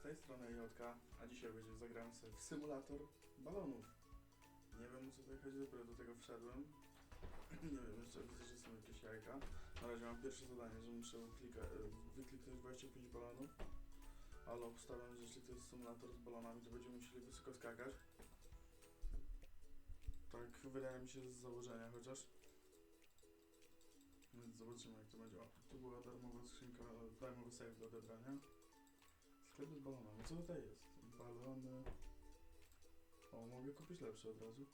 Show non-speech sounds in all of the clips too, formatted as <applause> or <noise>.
z tej strony Jotka, a dzisiaj będzie zagramy sobie w symulator balonów. Nie wiem o co tutaj chodzi, dopiero do tego wszedłem. <clears throat> Nie wiem, jeszcze widzę, że są jakieś jajka. Na razie mam pierwsze zadanie, że muszę e, wykliknąć 25 balonów. Ale obstawiam, że jeśli to jest symulator z balonami, to będziemy musieli wysoko skakać. Tak wydaje mi się z założenia chociaż. Więc zobaczymy jak to będzie. O, tu była darmowa skrzynka, darmowy save do odebrania. Sklep z balonami. Co tutaj jest? Balony. O, mogę kupić lepsze od razu.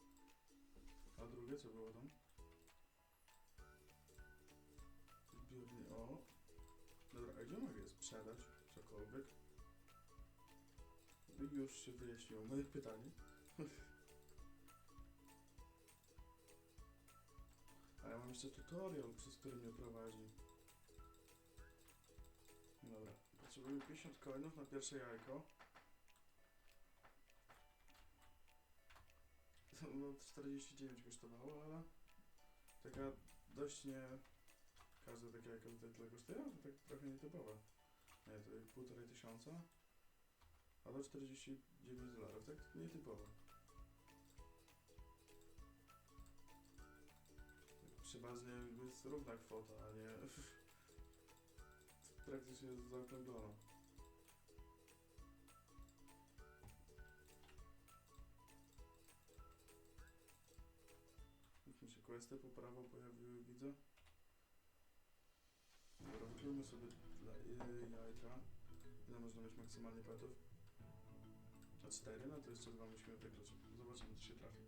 A drugie co było tam? Zbiornie. O. Dobra, a gdzie mogę je sprzedać? Cokolwiek. Już się wyjaśniło moje pytanie. <laughs> A ja mam jeszcze tutorial, przez który mnie prowadzi. Dobra, potrzebujemy 50 coinów na pierwsze jajko. <laughs> No 49 kosztowało, ale taka dość nie... Każde takie jajko tutaj tyle kosztuje, ale to tak trochę nietypowe. Nie, to półtorej tysiąca, a do 49 dolarów, tak nietypowe. Przeważnie jest równa kwota, a nie <laughs> praktycznie zaokrąglona. Już mi się questy po prawo pojawiły, widzę. Dobra, wykryjmy sobie dla y, jajka. Ile można mieć maksymalnie petów? A 4, no to jeszcze dwa musimy wygrać. Zobaczymy, czy się trafi.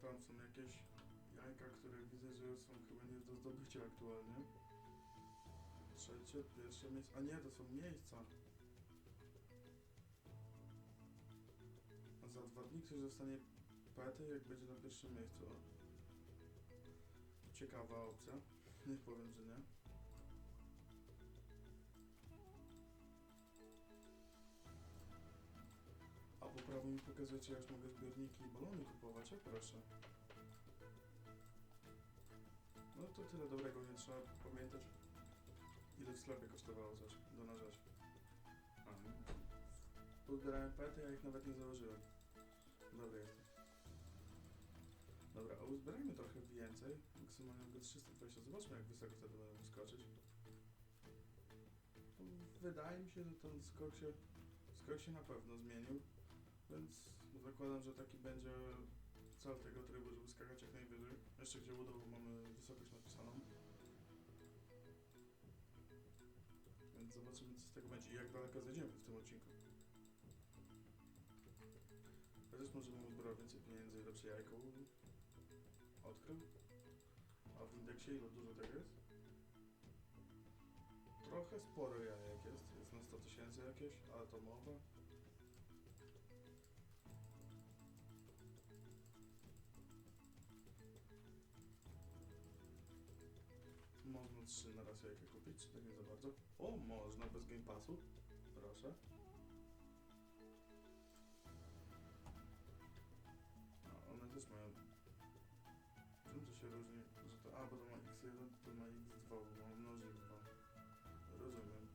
Tam są jakieś jajka, które widzę, że są chyba nie do zdobycia aktualnie. Trzecie, pierwsze miejsce. A nie, to są miejsca. A za dwa dni ktoś dostanie pety, jak będzie na pierwszym miejscu. Ciekawa opcja. Nie powiem, że nie. A po prawo mi pokazuje, czy ja już mogę zbiorniki i balony kupować, a proszę. No to tyle dobrego, nie trzeba pamiętać, ile w sklepie kosztowało coś do narzać. A, no. Uzbierałem pety, ja ich nawet nie założyłem. Dobra jestem. Dobra, a uzbierajmy trochę więcej. Maksymalnie mogę 320. Zobaczmy, jak wysoko wtedy będę skoczyć. No, Wydaje mi się, że ten skok się, skok się na pewno zmienił. Więc zakładam, że taki będzie cel tego trybu, żeby skakać jak najwyżej. Jeszcze gdzie udało mamy wysokość napisaną. Więc zobaczymy co z tego będzie i jak daleko zejdziemy w tym odcinku. Chociaż możemy uzbierać więcej pieniędzy i lepsze jajko odkrył. A w indeksie ile dużo tego jest? Trochę sporo jajek jest. Jest na 100 tysięcy jakieś, atomowe. Można trzy na raz jajka kupić, tak nie za bardzo? O, można bez Game Passu. Proszę. A one też mają... Czym to się różni? Że to... A, bo to ma x1, to ma x2, bo ma mnożnik 2. Rozumiem.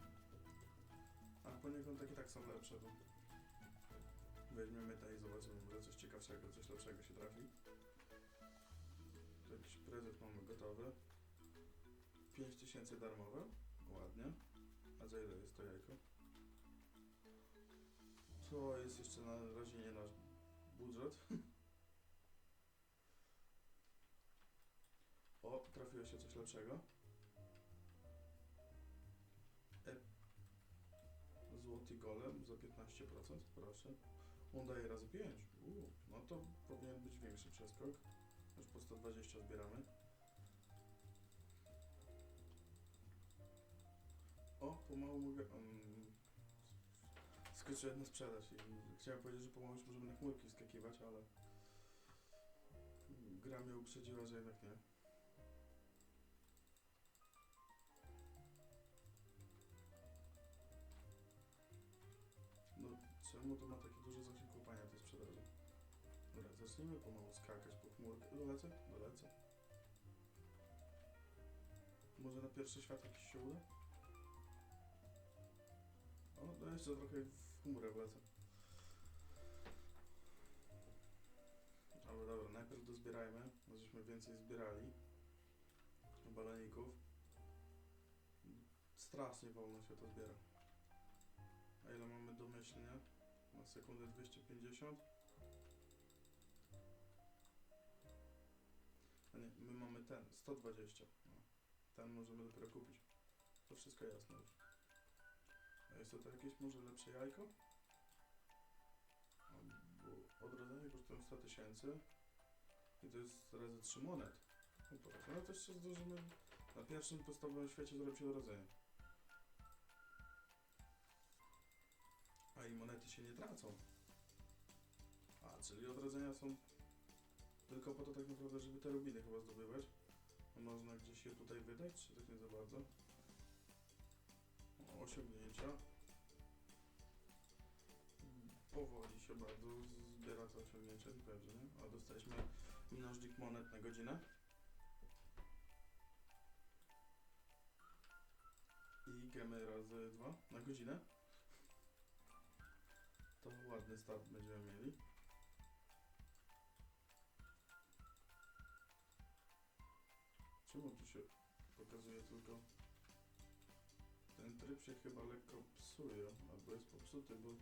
A poniekąd takie tak są lepsze, bo... Weźmiemy te i zobaczymy, może coś ciekawszego, coś lepszego się trafi. Tu jakiś prezent mamy gotowy. 5000 darmowe. Ładnie. A za ile jest to jajko? To jest jeszcze na razie nie nasz budżet. <laughs> O, trafiło się coś lepszego. E Złoty golem za 15%, proszę. On daje razy 5. Uuu, no to powinien być większy przeskok. Już po 120 zbieramy. O, pomału mogę. Um, skoczyłem na sprzedaż i chciałem powiedzieć, że pomału już możemy na chmurki skakiwać, ale gra mnie uprzedziła, że jednak nie. No, czemu to ma taki duży zasięg łapania tej sprzedaży? Dobra, zacznijmy pomału skakać po chmurkę. Dolecę? Dolecę. może na pierwszy świat jakiś się uda? O, to jeszcze trochę w chmurę wlecę. Ale dobra, najpierw dozbierajmy, bo żeśmy więcej zbierali baloników. Strasznie wolno się to zbiera. A ile mamy domyślnie? Na sekundę 250. A nie, my mamy ten, 120. No. Ten możemy dopiero kupić. To wszystko jasne już. A jest to jakieś może lepsze jajko? Bo odrodzenie kosztują 100 tysięcy. I to jest razy 3 monet. No to, no to jeszcze zdążymy na pierwszym podstawowym świecie zrobić odrodzenie. A i monety się nie tracą. A, czyli odrodzenia są tylko po to tak naprawdę, żeby te rubiny chyba zdobywać. A można gdzieś je tutaj wydać, czy tak nie za bardzo? Osiągnięcia. Powoli się bardzo zbiera te osiągnięcia, nie powiem, że nie? A dostaliśmy mnożnik monet na godzinę. I gemy razy dwa na godzinę. To ładny start będziemy mieli. Czemu tu się pokazuje tylko... Tryb się chyba lekko psuje, albo jest popsuty, bo...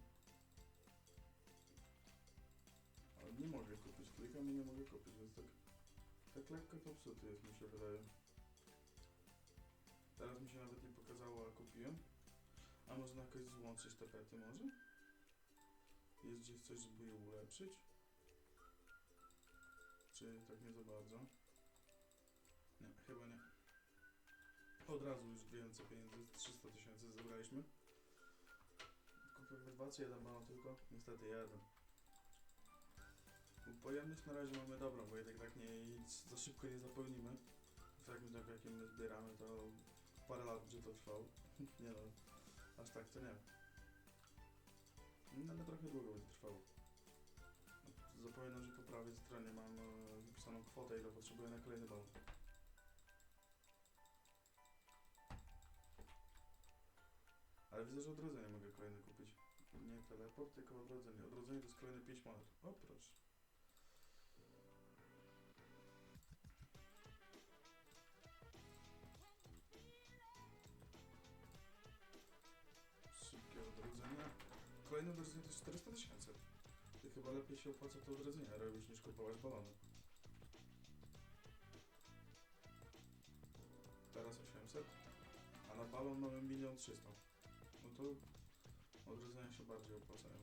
Ale nie mogę kupić, klikam i nie mogę kupić, więc tak... Tak lekko popsuty jest, mi się wydaje. Teraz mi się nawet nie pokazało, a kupiłem. A można jakoś złączyć te pety może? Jest gdzieś coś, żeby je ulepszyć? Czy tak nie za bardzo? Nie, chyba nie. Od razu już więcej pieniędzy, 300 tysięcy zebraliśmy. Kupimy dwa czy jeden balon tylko? Niestety jeden. Pojemność na razie mamy dobrą, bo jednak tak nie za szybko nie zapełnimy. W takim tempie jakim my zbieramy to parę lat będzie to trwało. <laughs> nie no, aż tak to nie. No, ale trochę długo będzie trwało. Zapominam, że po prawej stronie mam e, wypisaną kwotę, ile potrzebuję na kolejny balon. Ale widzę, że odrodzenie mogę kolejne kupić. Nie teleport, tylko odrodzenie. Odrodzenie to jest kolejne 5 monet. O proszę. Szybkie odrodzenie. Kolejne odrodzenie to jest 400 tysięcy. Chyba lepiej się opłaca to odrodzenie robić niż kupować balony. Teraz 800. A na balon mamy 1 300 No to odrodzenia się bardziej opłacają.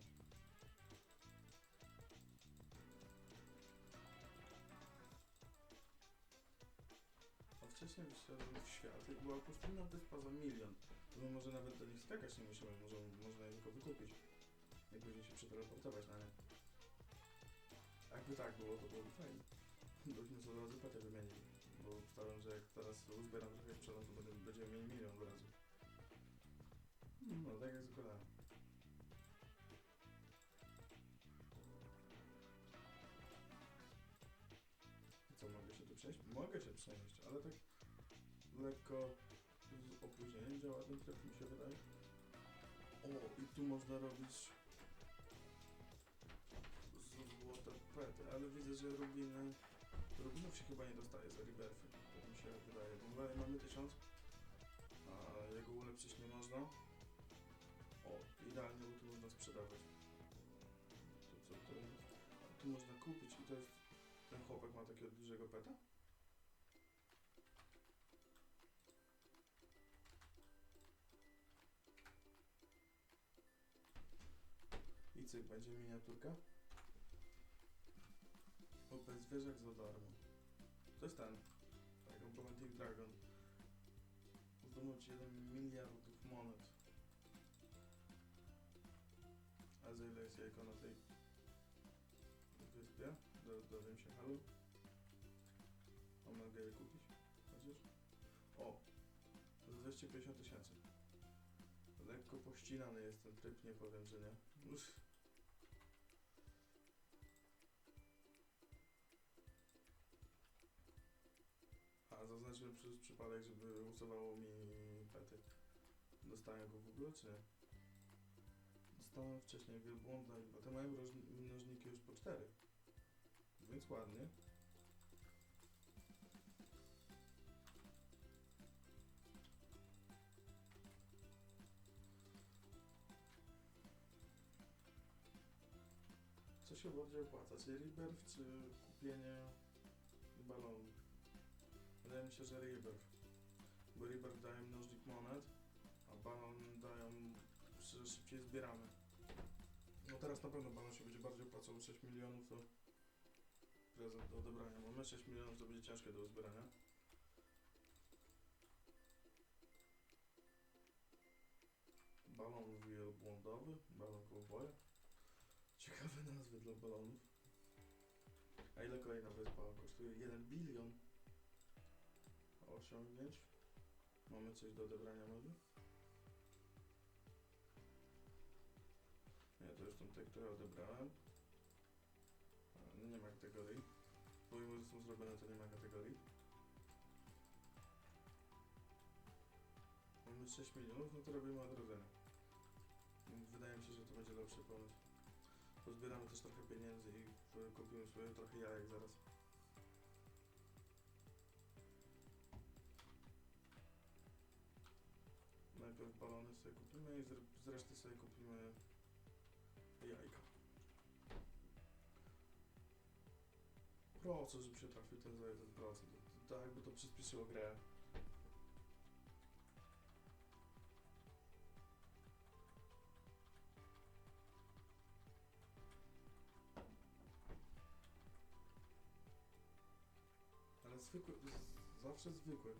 A wcześniej wyszedłem w świat i była pustynna wyspa za milion. To my może nawet do nich skakać nie musimy, może można je tylko wykupić. Jak będziemy się przeteleportować na nie. Jakby tak było, to byłoby fajnie. <laughs> Byśmy sobie od razu petę wymienili. Bo wstałem, że jak teraz uzbieram trochę sprzedam, to będziemy mieli milion od razu. No, tak jak zakładałem. Co, mogę się tu przejść? Mogę się przenieść, ale tak lekko z opóźnieniem działa ten tryb, mi się wydaje. O, i tu można robić złote pety, ale widzę, że rubiny... Rubinów się chyba nie dostaje za rebirthy, tak mi się wydaje. Bo mamy 1000, a jego ulepszyć nie można. Idealnie, bo tu można sprzedawać. To co to jest? Tu można kupić i to jest... Ten chłopak ma takiego dużego peta? I cyk, będzie miniaturka. Open zwierzak za darmo. To jest ten. Tak, Automatic Dragon. Zdobądź 1 miliardów monet. Jest jajko na tej wyspie? Zaraz dowiem się, halo? A mogę je kupić? Chociaż? O! Za 250 tysięcy. Lekko pościnany jest ten tryb, nie powiem, że nie. Uff. A zaznaczyłem przez przypadek, żeby usuwało mi pety. Dostałem go w ogóle, czy nie? Dostałem wcześniej wielbłąda, i- a te mają mnożniki już po cztery. Więc ładnie. Co się bardziej opłaca? Czy rebirth, czy kupienie balonu? Wydaje mi się, że rebirth. Bo rebirth daje mnożnik monet, a balon dają, że szybciej zbieramy. No teraz na pewno balon się będzie bardziej opłacał, bo 6 milionów to prezent do odebrania. Mamy 6 milionów, to będzie ciężkie do uzbierania. Balon wielbłądowy, balon kołboja. Ciekawe nazwy dla balonów. A ile kolejna wyspa kosztuje? 1 bilion. Osiągnięć. Mamy coś do odebrania może? Nie, to już są te, które odebrałem. Nie ma kategorii. Pomimo, że są zrobione, to nie ma kategorii. Mamy 6 milionów, no to robimy odrodzenie. Wydaje mi się, że to będzie lepszy pomysł. Pozbieramy też trochę pieniędzy i kupimy sobie trochę jajek zaraz. Najpierw balony sobie kupimy i z reszty sobie kupimy jajka. Proces, żeby się trafił ten za 1%. To jakby to przyspieszyło grę. Ale zwykły, z, zawsze zwykły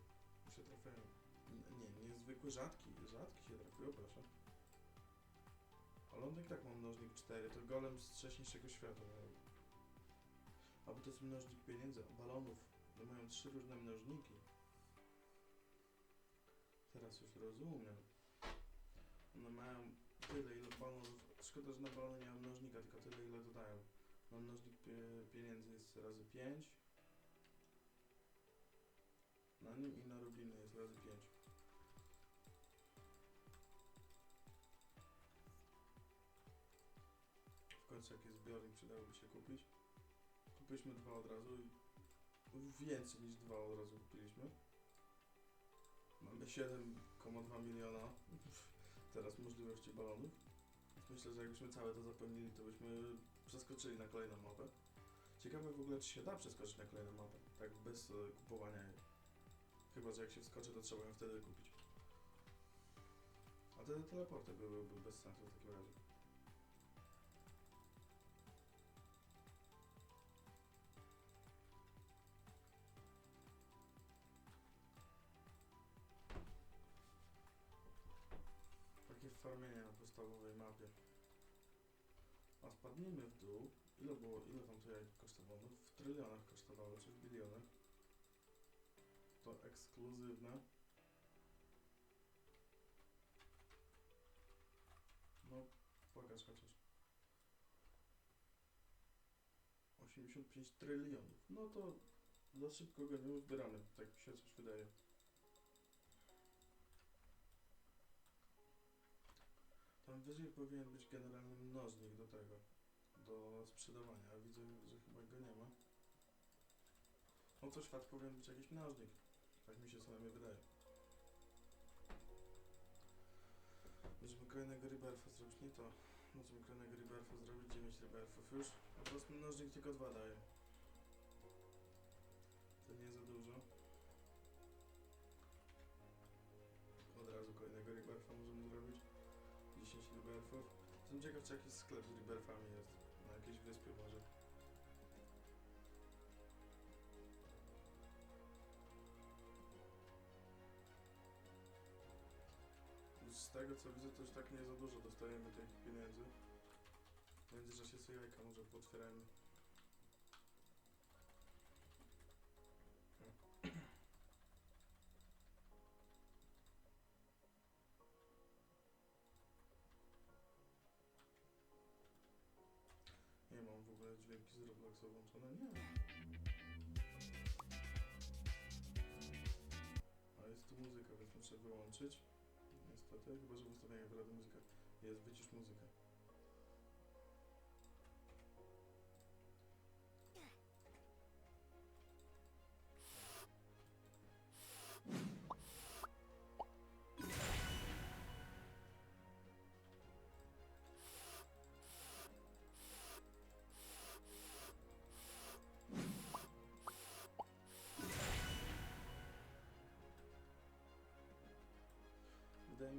się trafiają. Nie, nie zwykły, rzadki, rzadki się trafiło, proszę. Ale on i tak ma mnożnik 4, to golem z wcześniejszego świata. miał. A bo to jest mnożnik pieniędzy, balonów to mają trzy różne mnożniki. Teraz już rozumiem. One mają tyle, ile balonów. Szkoda, że na balony nie ma mnożnika, tylko tyle, ile dodają. No mnożnik pie, pieniędzy jest razy 5. Na nim i na rubiny jest razy zbiornik przydałoby się kupić. Kupiliśmy dwa od razu i więcej niż dwa od razu kupiliśmy. Mamy 7,2 miliona <laughs> teraz możliwości balonów. Myślę, że jakbyśmy całe to zapełnili, to byśmy przeskoczyli na kolejną mapę. Ciekawe w ogóle, czy się da przeskoczyć na kolejną mapę, tak bez e, kupowania jej. Chyba, że jak się wskoczy, to trzeba ją wtedy kupić. A te teleporty byłyby bez sensu w takim razie. Takie farmienie na podstawowej mapie. A spadnijmy w dół. Ile było, ile tam to jajko kosztowało? W trylionach kosztowało, czy w bilionach? To ekskluzywne. No, pokaż chociaż. 85 trylionów. No to za szybko go nie uzbieramy, tak mi się coś wydaje. Tam wyżej powinien być generalny mnożnik do tego, do sprzedawania, a widzę, że chyba go nie ma. No co świat powinien być jakiś mnożnik. Tak mi się przynajmniej wydaje. Możemy kolejnego rebirfa zrobić, nie to. Możemy kolejnego rebirfa zrobić, 9 rebirfów już. A prostu mnożnik tylko 2 daje. 10 rebirfów. Jestem ciekaw, czy jakiś sklep z rebirfami jest. Na jakiejś wyspie może. Z tego co widzę, to już tak nie za dużo dostajemy tych pieniędzy. W międzyczasie sobie jajka może pootwierajmy. dźwięki z Robloxa włączone? Nie. A jest tu muzyka, więc muszę wyłączyć. Niestety, chyba że w ustawieniach wyrażę. Jest, wycisz muzykę.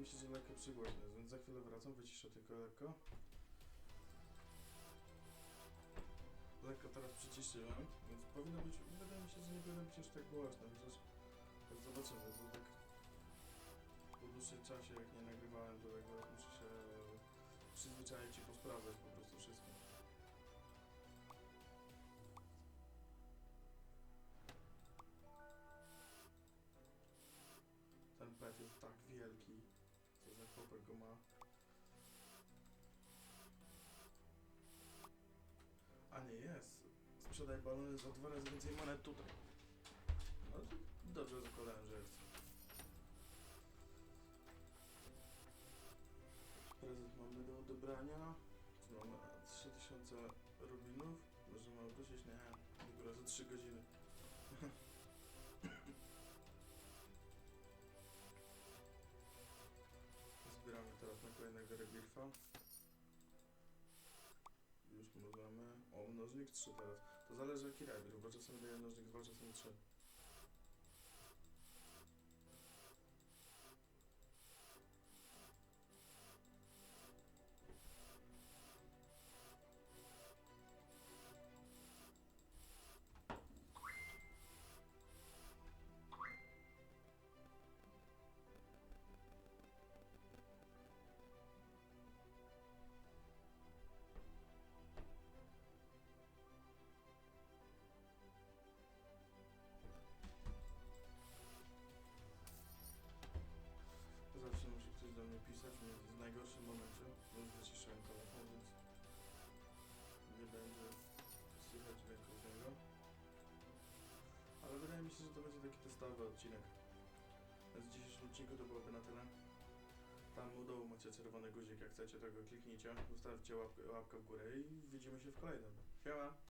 Mi się, że lekko przygłośne, więc za chwilę wracam, wyciszę tylko lekko. Lekko teraz przyciszyłem, więc powinno być, wydaje mi się, że nie powinno być aż tak głośno, chociaż tak zobaczymy, bo tak po dłuższym czasie jak nie nagrywałem, to tak muszę się przyzwyczaić i posprawdzać po prostu wszystko. Ten pet jest tak wielki, co za chłopak go ma. A nie jest. Sprzedaj balony za dwa razy więcej monet tutaj. No to dobrze zakładałem, że jest. Prezent mamy do odebrania. Mamy 3000 rubinów. Możemy ogłosić? Nie. Dopiero za 3 godziny. Teraz na kolejnego reglirfa. Już możemy. O, mnożnik 3 teraz. To zależy jaki reglirf, bo czasami daje mnożnik 2, czasami 3. pisać w najgorszym momencie. Już wyciszyłem telefon, więc nie będzie słychać dźwięku z niego. Ale wydaje mi się, że to będzie taki testowy odcinek. W dzisiejszym odcinku to byłoby na tyle. Tam u dołu macie czerwony guzik, jak chcecie tego kliknijcie, zostawcie łapkę, łapkę w górę i widzimy się w kolejnym. Siema!